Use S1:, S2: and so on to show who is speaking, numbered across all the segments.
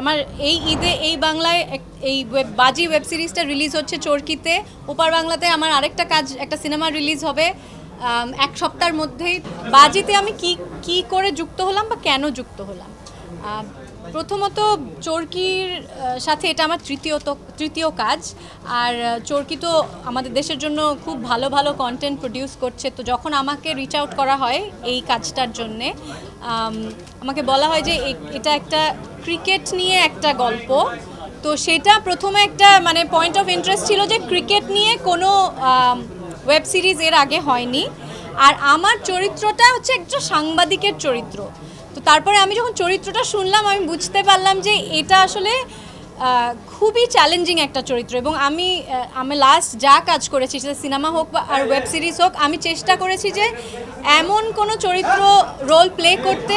S1: আমার এই ঈদে, এই বাংলায় এই ওয়েব বাজি ওয়েব সিরিজটা রিলিজ হচ্ছে চরকিতে। ওপার বাংলাতে আমার আরেকটা কাজ, একটা সিনেমা রিলিজ হবে এক সপ্তাহের মধ্যেই। বাজিতে আমি কি কি করে যুক্ত হলাম বা কেন যুক্ত হলাম? প্রথমত চরকির সাথে এটা আমার তৃতীয়ত, তৃতীয় কাজ। আর চরকি তো আমাদের দেশের জন্য খুব ভালো ভালো কন্টেন্ট প্রডিউস করছে। তো যখন আমাকে রিচ আউট করা হয় এই কাজটার জন্যে আমাকে বলা হয় যে এটা একটা ক্রিকেট নিয়ে একটা গল্প। তো সেটা প্রথমে একটা মানে পয়েন্ট অফ ইন্টারেস্ট ছিল যে ক্রিকেট নিয়ে কোনো ওয়েব সিরিজ এর আগে হয়নি। আর আমার চরিত্রটা হচ্ছে একটা সাংবাদিকের চরিত্র। তো তারপরে আমি যখন চরিত্রটা শুনলাম, আমি বুঝতে পারলাম যে এটা আসলে খুবই চ্যালেঞ্জিং একটা চরিত্র এবং আমি আমি লাস্ট যা কাজ করেছি, সেটা সিনেমা হোক বা আর ওয়েব সিরিজ হোক, আমি চেষ্টা করেছি যে এমন কোনো চরিত্র রোল প্লে করতে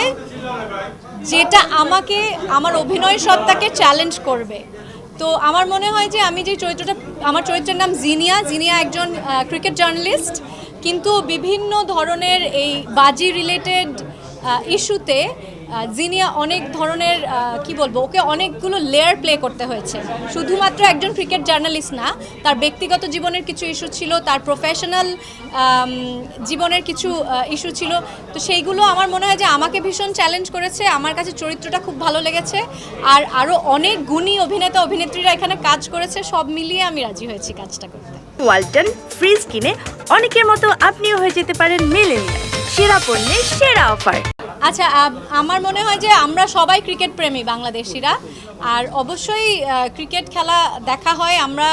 S1: যেটা আমাকে, আমার অভিনয় সত্তাকে চ্যালেঞ্জ করবে। তো আমার মনে হয় যে আমি যে চরিত্রটা, আমার চরিত্রের নাম জিনিয়া। জিনিয়া একজন ক্রিকেট জার্নালিস্ট কিন্তু বিভিন্ন ধরনের এই বাজি রিলেটেড ইস্যুতে জিনিয়া অনেক ধরনের কি বলব, ওকে অনেকগুলো লেয়ার প্লে করতে হয়েছে। শুধুমাত্র একজন ক্রিকেট জার্নালিস্ট না, তার ব্যক্তিগত জীবনের কিছু ইস্যু ছিল, তার প্রফেশনাল জীবনের কিছু ইস্যু ছিল। তো সেইগুলো আমার মনে হয় যে আমাকে ভীষণ চ্যালেঞ্জ করেছে, আমার কাছে চরিত্রটা খুব ভালো লেগেছে, আর আরও অনেক গুণী অভিনেতা, অভিনেত্রীরা এখানে কাজ করেছে, সব মিলিয়ে আমি রাজি হয়েছি কাজটা করতে।
S2: ওয়ালটন ফ্রিজ কিনে অনেকের মতো আপনিও হয়ে যেতে পারেন মিলেনিয়াল। সেরা পণ্যের সেরা অফার।
S1: আচ্ছা আমার মনে হয় যে আমরা সবাই ক্রিকেট প্রেমী বাংলাদেশিরা। আর অবশ্যই ক্রিকেট খেলা দেখা হয় আমরা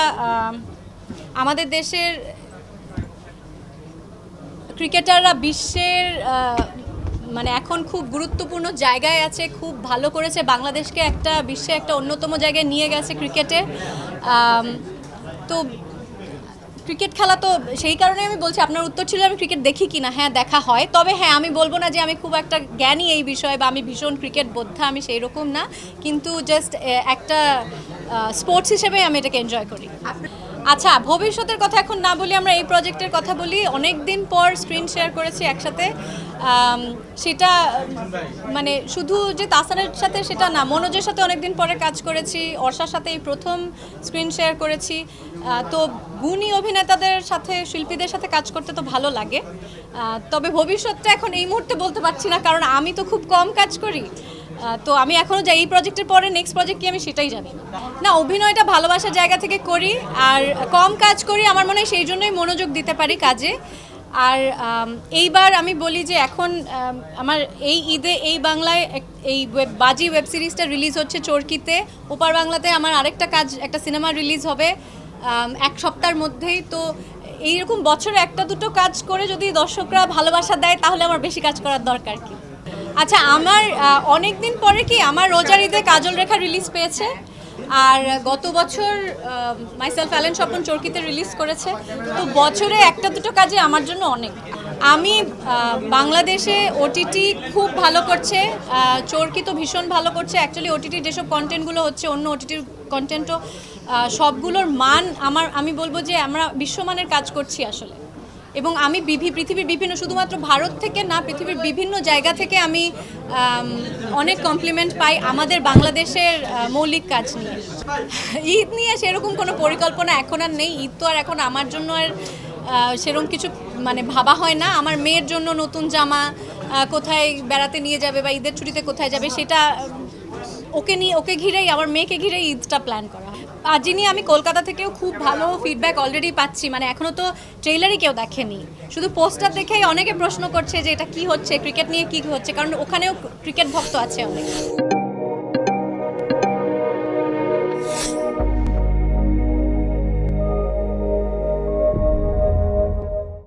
S1: আমাদের দেশের ক্রিকেটাররা বিশ্বের মানে এখন খুব গুরুত্বপূর্ণ জায়গায় আছে, খুব ভালো করেছে। বাংলাদেশকে একটা, বিশ্বে একটা অন্যতম জায়গায় নিয়ে গেছে ক্রিকেটে। তো ক্রিকেট খেলা তো সেই কারণে আমি বলছি, আপনার উত্তর ছিল আমি ক্রিকেট দেখি কিনা। হ্যাঁ দেখা হয়। তবে হ্যাঁ আমি বলব না যে আমি খুব একটা জ্ঞানী এই বিষয়ে বা আমি ভীষণ ক্রিকেট বোদ্ধা, আমি সেই রকম না। কিন্তু জাস্ট একটা স্পোর্টস হিসেবে আমি এটাকে এনজয় করি। আচ্ছা ভবিষ্যতের কথা এখন না বলি, আমরা এই প্রজেক্টের কথা বলি। অনেক দিন পর স্ক্রিন শেয়ার করেছি একসাথে। সেটা মানে শুধু যে তাসানের সাথে সেটা না, মনোজের সাথে অনেক দিন পরে কাজ করেছি, অর্ষার সাথে এই প্রথম স্ক্রিন শেয়ার করেছি। তো গুণী অভিনেতাদের সাথে, শিল্পীদের সাথে কাজ করতে তো ভালো লাগে। তবে ভবিষ্যৎটা এখন এই মুহূর্তে বলতে পারছি না, কারণ আমি তো খুব কম কাজ করি। তো আমি এখনও যাই, এই প্রজেক্টের পরে নেক্সট প্রজেক্ট কি আমি সেটাই জানি না। অভিনয়টা ভালোবাসার জায়গা থেকে করি, আর কম কাজ করি, আমার মনে হয় সেই জন্যই মনোযোগ দিতে পারি কাজে। আর এইবার আমি বলি যে এখন আমার এই ঈদে, এই বাংলায় এই ওয়েব বাজি ওয়েব সিরিজটা রিলিজ হচ্ছে চরকিতে। ওপার বাংলাতে আমার আরেকটা কাজ, একটা সিনেমা রিলিজ হবে এক সপ্তাহের মধ্যেই। তো এইরকম বছরে একটা দুটো কাজ করে যদি দর্শকরা ভালোবাসা দেয়, তাহলে আমার বেশি কাজ করার দরকার কি? আচ্ছা আমার অনেক দিন পরে কি আমার রোজার ঈদে কাজল রেখা রিলিজ পেয়েছে? আর গত বছর মাইসেলফ অ্যালেন স্বপন চরকিতে রিলিজ করেছে। তো বছরে একটা দুটো কাজে আমার জন্য অনেক। আমি বাংলাদেশে ওটিটি খুব ভালো করছে চরকি তো ভীষণ ভালো করছে। অ্যাকচুয়ালি ওটিটি যেসব কন্টেন্টগুলো হচ্ছে, অন্য ওটিটির কন্টেন্টও সবগুলোর মান আমার, আমি বলব যে আমরা বিশ্বমানের কাজ করছি আসলে। এবং আমি বিভি পৃথিবীর বিভিন্ন, শুধুমাত্র ভারত থেকে না, পৃথিবীর বিভিন্ন জায়গা থেকে আমি অনেক কমপ্লিমেন্ট পাই আমাদের বাংলাদেশের মৌলিক কাজ নিয়ে। ঈদ নিয়ে সেরকম কোনো পরিকল্পনা এখন আর নেই। ঈদ তো আর এখন আমার জন্য আর সেরকম কিছু মানে ভাবা হয় না। আমার মেয়ের জন্য নতুন জামা কোথায় বেড়াতে নিয়ে যাবে বা ঈদের ছুটিতে কোথায় যাবে, সেটা, ওকে নিয়ে, ওকে ঘিরেই, আমার মেয়েকে ঘিরেই ঈদটা প্ল্যান করা হয় নিয়ে আমি কলকাতা থেকেও খুব ভালো ফিডব্যাক অলরেডি পাচ্ছি। মানে এখনও তো ট্রেলারই কেউ দেখেনি। শুধু পোস্টার দেখেই অনেকে প্রশ্ন করছে যে এটা কি হচ্ছে ক্রিকেট নিয়ে কি হচ্ছে, কারণ ওখানেও ক্রিকেট ভক্ত আছে অনেক।